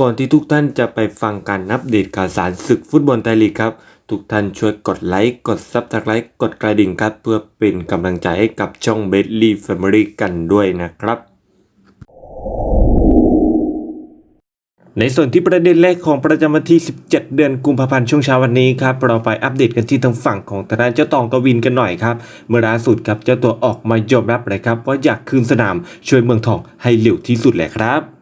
ก่อนที่ทุกท่านจะไปฟังการอัปเดตข่าวสารศึกฟุตบอลไทยลีกครับ ทุกท่านช่วยกดไลค์ กดซับสไครต์กดกระดิ่งครับ เพื่อเป็นกำลังใจให้กับช่องเบสลี่แฟมิลี่กันด้วยนะครับ ในส่วนที่ประเด็นแรกของประจำวันที่ 17 เดือนกุมภาพันธ์ช่วงเช้าวันนี้ครับ เราไปอัปเดตกันที่ทางฝั่งของทางด้านเจ้าตองกวินกันหน่อยครับ เมื่อล่าสุดครับเจ้าตัวออกมายอมรับเลยครับว่าอยากคืนสนามช่วยเมืองทองให้เร็วที่สุดแหละครับ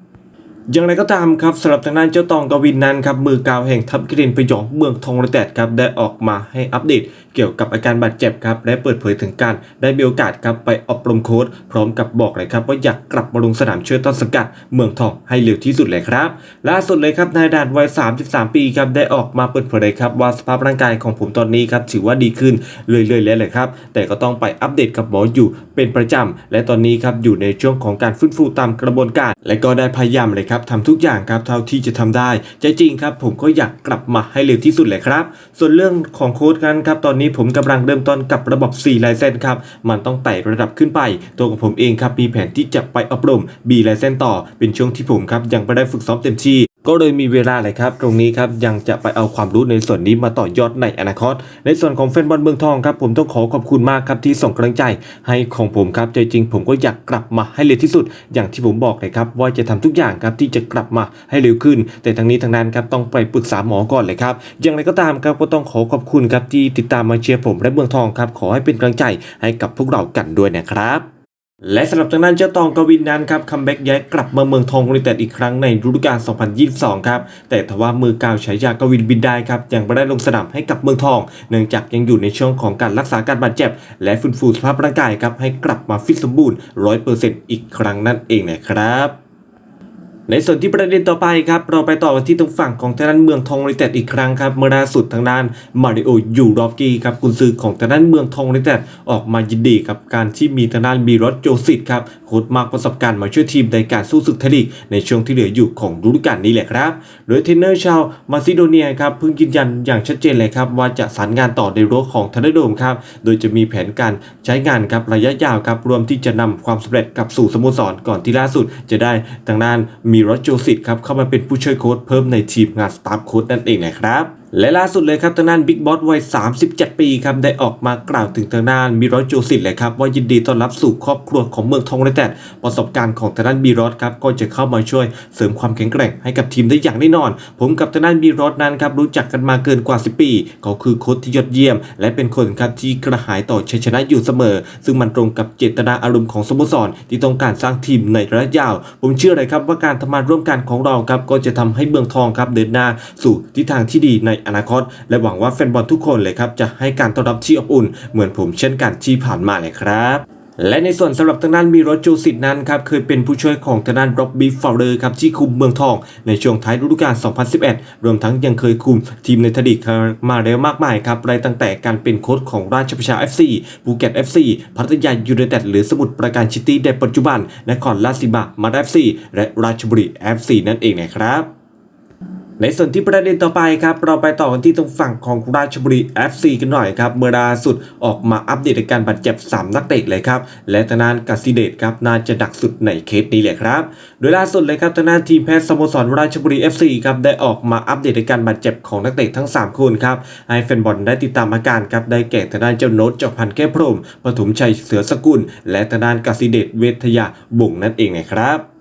อย่างไรก็ตามครับสำหรับทางด้านเจ้าตองกวินนั้นครับมือกาวแห่งทัพกรีนพยองเมืองทองระแดดครับได้ออกมาให้อัปเดตเกี่ยวกับอาการบาดเจ็บครับและเปิดเผยถึงการได้มีโอกาสครับไปอบรมโค้ชพร้อมกับบอกเลยครับว่าอยากกลับมาลงสนามช่วยต้นสังกัดเมืองทองให้เร็วที่สุดเลยครับล่าสุดเลยครับนายด่านวัย 33 ปีครับได้ออกมาเปิดเผยเลยครับว่าสภาพร่างกายของผมตอนนี้ครับถือว่าดีขึ้นเรื่อยๆแล้วเลยครับแต่ก็ต้องไปอัปเดตกับหมออยู่เป็นประจำและตอนนี้ครับอยู่ในช่วงของการฟื้นฟูตามกระบวนการ และก็ได้พยายามเลยครับทำทุกอย่างครับเท่าที่จะทำได้ใจจริงครับผมก็อยากกลับมาให้เร็วที่สุดเลยครับ ส่วนเรื่องของโค้ดกันครับตอนนี้ผมกำลังเริ่มต้นกับระบบ4ลายเส้นครับมันต้องไต่ระดับขึ้นไป ตัวของผมเองครับมีแผนที่จะไปอบรม B ลายเส้นต่อเป็นช่วงที่ผมครับยังไม่ได้ฝึกซ้อมเต็มที่ ก็เลยมีเวลาเลยครับ ตรงนี้ครับยังจะไปเอาความรู้ในส่วนนี้มาต่อยอดในอนาคต ในส่วนของแฟนบอลเมืองทองครับผมต้องขอขอบคุณมากครับที่ส่งกำลังใจ ให้ของผมครับใจจริงผมก็อยากกลับมาให้เร็วที่สุด อย่างที่ผมบอกเลยครับว่าจะทำทุกอย่างครับที่จะกลับมาให้เร็วขึ้น แต่ทั้งนี้ทั้งนั้นครับต้องไปปรึกษาหมอก่อนเลยครับอย่างไรก็ตามครับก็ต้องขอขอบคุณครับที่ติดตามมาเชียร์ผมและเมืองทองครับขอให้เป็นกำลังใจให้กับพวกเรากันด้วยนะครับ และสำหรับทางด้านเจ้าตองกวินนั้นครับคัมแบ็กย้ายกลับมาเมืองทองยูไนเต็ดอีกครั้งในฤดูกาล 2022 ครับ แต่ทว่ามือกาวฉายากวินบินได้ครับ ยังไม่ได้ลงสนามให้กับเมืองทอง เนื่องจากยังอยู่ในช่วงของการรักษาการบาดเจ็บ และฟื้นฟูสภาพร่างกายครับให้กลับมาฟิตสมบูรณ์ 100%อีกครั้งนั่นเองนะครับ ในส่วนที่ประเด็นต่อไปครับ เราไปต่อกันที่ตรงฝั่งของทางด้านเมืองทองยูไนเต็ดอีกครั้งครับ เมื่อล่าสุดทางด้านมาริโอยูรอฟกี้ครับกุนซือของทางด้านเมืองทองยูไนเต็ดออกมายินดีกับการที่มีทางด้านบีรอสโจซิตครับโค้ชมากประสบการณ์มาช่วยทีมในการสู้ศึกไทยลีกในช่วงที่เหลืออยู่ของฤดูกาลนี้แหละครับ โดยเทรนเนอร์ชาวมาซิโดเนียครับเพิ่งยืนยันอย่างชัดเจนเลยครับว่าจะสานงานต่อในรั้วของทันดอร์โดมครับโดยจะมีแผนการใช้งานครับระยะยาวครับรวมที่จะนำความสำเร็จกลับสู่สโมสรก่อนที่ล่าสุดจะได้ทางด้านมีรอสโจซิตครับเข้ามาเป็นผู้ช่วยโค้ชเพิ่มในทีมงานสตาฟโค้ชนั่นเองนะครับ และล่าสุดเลยครับทางด้านบิ๊กบอสวัย 37 ปีครับได้ออกมากล่าวถึงทางด้านมิรอสโจซิตเลยครับว่ายินดีต้อนรับสู่ครอบครัวของเมืองทองยูไนเต็ดประสบการณ์ของทางด้านมิรอสครับก็จะเข้ามาช่วยเสริมความแข็งแกร่งให้กับทีมได้อย่างแน่นอน ผมกับทางด้านมิรอสนั้นครับรู้จักกันมาเกินกว่า 10 ปี เขาคือโค้ชที่ยอดเยี่ยม และเป็นคนครับที่กระหายต่อชัยชนะอยู่เสมอ ซึ่งมันตรงกับเจตนาอารมณ์ของสโมสรที่ต้องการสร้างทีมในระยะยาว ผมเชื่อเลยครับว่าการทำงานร่วมกันของเราครับก็จะทำให้เมืองทองครับเดินหน้าสู่ทิศทางที่ดีในอนาคต และหวังว่าแฟนบอลทุกคนเลยครับจะให้การต้อนรับที่อบอุ่น เหมือนผมเช่นกันที่ผ่านมาเลยครับและในส่วนสำหรับทางด้านมีรถจูสิตนั้นครับเคยเป็นผู้ช่วยของทางด้านร็อบบี้ฟาวเลอร์ครับที่คุมเมืองทอง ในช่วงท้ายฤดูกาล 2011 รวมทั้งยังเคยคุมทีมในทดีกมาแล้วมากมายครับรายตั้งแต่การเป็นโค้ชของราชประชา FC ภูเก็ต FC พัทยายูไนเต็ดหรือสมุทรปราการชิตี้ในปัจจุบัน นครราชสีมามาด FC และราชบุรี FC นั่นเองนะครับ ในส่วนที่ประเด็นต่อไปครับเราไปต่อกันที่ตรงฝั่งของราชบุรี FC กันหน่อยครับเมื่อล่าสุดออกมาอัปเดตการบาดเจ็บ 3 นักเตะเลยครับและทางด้านกาซิเดตครับน่าจะหนักสุดในเคสนี้แหละครับ โดยล่าสุดเลยครับทางด้านทีมแพทย์สโมสรราชบุรี FC ครับได้ออกมาอัปเดตการบาดเจ็บของนักเตะทั้ง 3 คนครับให้แฟนบอลได้ติดตามอาการครับได้แก่ทางด้านเจ้าโน้ตเจ้าพันแก้พรมปฐมชัยเสือสกุล และทางด้านกาซิเดตเวทยาบุ่งนั่นเองนะครับ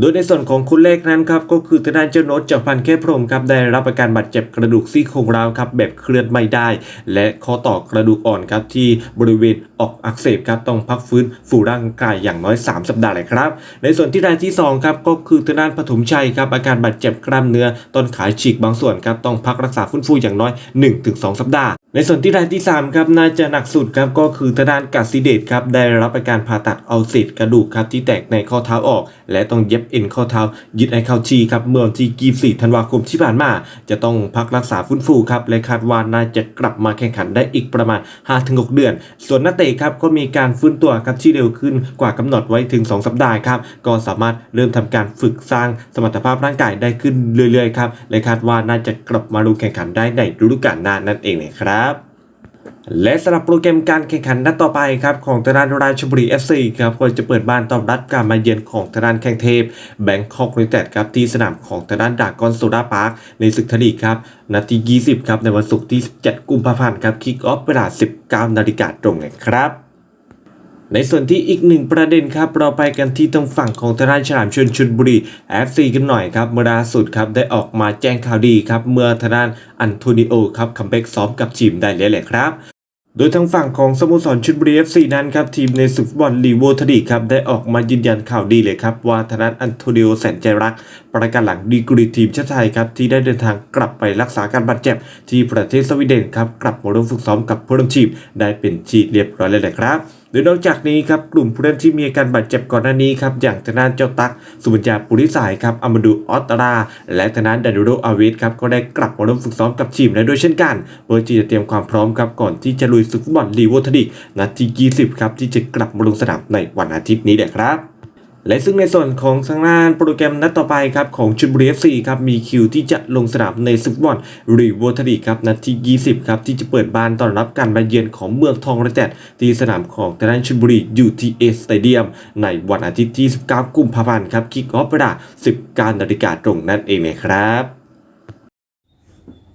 โดยในส่วนของคุณเลขนั้นครับก็คือทางด้านเจ้าโน้ตจากพันแค่พรมครับได้รับอาการบาดเจ็บกระดูกซี่โครงร้าวครับแบบเคลื่อนไม่ได้ และข้อต่อกระดูกอ่อนครับที่บริเวณออกอักเสบครับต้องพักฟื้นฟูร่างกายอย่างน้อย 3 สัปดาห์เลยครับ ในส่วนที่รายที่2ครับก็คือทางด้านปฐมชัยครับอาการบาดเจ็บกล้ามเนื้อต้นขาฉีกบางส่วนครับต้องพักรักษาฟื้นฟูอย่างน้อย 1-2 สัปดาห์ ในส่วนที่รายที่ 3 ครับน่าจะหนักสุดครับก็คือทางด้านกัสซิเดตครับได้รับการผ่าตัดเอาเศษกระดูกครับที่แตกในข้อเท้าออก และต้องเย็บเอ็นข้อเท้า ยึดไอเข้าชีครับเมื่อวันที่24ธันวาคมที่ผ่านมา จะต้องพักรักษาฟื้นฟูครับและคาดว่าน่าจะกลับมาแข่งขันได้อีกประมาณ 5-6 เดือน ส่วนนักเตะครับก็มีการฟื้นตัวครับที่เร็วขึ้นกว่ากำหนดไว้ถึง 2 สัปดาห์ครับก็สามารถเริ่มทำการฝึกสร้างสมรรถภาพร่างกายได้ขึ้นเรื่อยๆครับและคาดว่าน่าจะกลับมาลงแข่งขันได้ในฤดูกาลหน้านั่นเองเลยครับ และสำหรับโปรแกรมการแข่งขันนัดต่อไปครับของทางด้านราชบุรี FC ครับก็จะเปิดบ้านต้อนรับการมาเยือนของทางด้านแข่งเทพแบงคอกยูไนเต็ดครับที่สนามของทางด้านดากอนโซดาพาร์คในศึกทลีกครับนาที20 ครับในวันศุกร์ที่ 17 กุมภาพันธ์ครับคิกออฟเวลา 19 นาฬิกาตรงนะครับในส่วนที่อีกหนึ่งประเด็นครับ เราไปกันที่ทางฝั่งของทางด้านฉลามชนชนบุรี FC กันหน่อยครับเมื่อล่าสุดครับได้ออกมาแจ้งข่าวดีครับ เมื่อทางด้านอันโทนิโอครับคัมแบ็กซ้อมกับทีมได้แล้วแหละครับ โดยทางฝั่งของสโมสรชุดบุรี FC นั้นครับทีมในศึกฟุตบอลลีโวทดีครับได้ออกมายืนยันข่าวดีเลยครับว่าทางด้านอันโทนิโอแสนใจรัก ประกันหลังดีกรีทีมชาติไทยครับที่ได้เดินทางกลับไปรักษาการบาดเจ็บ ที่ประเทศสวีเดนครับกลับมาร่วมฝึกซ้อมกับผู้ร่อนทีมได้เป็นที่เรียบร้อยแล้วแหละครับ โดยนอกจากนี้ครับกลุ่มผู้เล่นที่มีอาการบาดเจ็บก่อนหน้านี้ครับอย่างทางด้านเจ้าตักสุบัญญาปุริสายครับอามาดูออตตารา และทางด้านดานิโรอาวิสครับก็ได้กลับมาร่วมฝึกซ้อมกับทีมแล้วด้วยเช่นกันเพื่อที่จะเตรียมความพร้อมครับก่อนที่จะลุยศึกฟุตบอลลีโวทดิกนัดที่ 20 ครับที่จะกลับมาลงสนามในวันอาทิตย์นี้แหละครับ และซึ่งในส่วนของทางด้านโปรแกรมนัดต่อไปครับของชุดบุรีเอฟซีครับมีคิวที่จะลงสนามในซุปบอลรีเวอทดีครับนัดที่ 20 ครับ ที่จะเปิดบ้านต้อนรับการมาเยือนของเมืองทองระแตดที่สนามของทางด้านชุดบุรี UTA Stadium ในวันอาทิตย์ที่ 19 กุมภาพันธ์ครับคิกออฟเวลา19นาฬิกาตรงนั่นเองนะครับ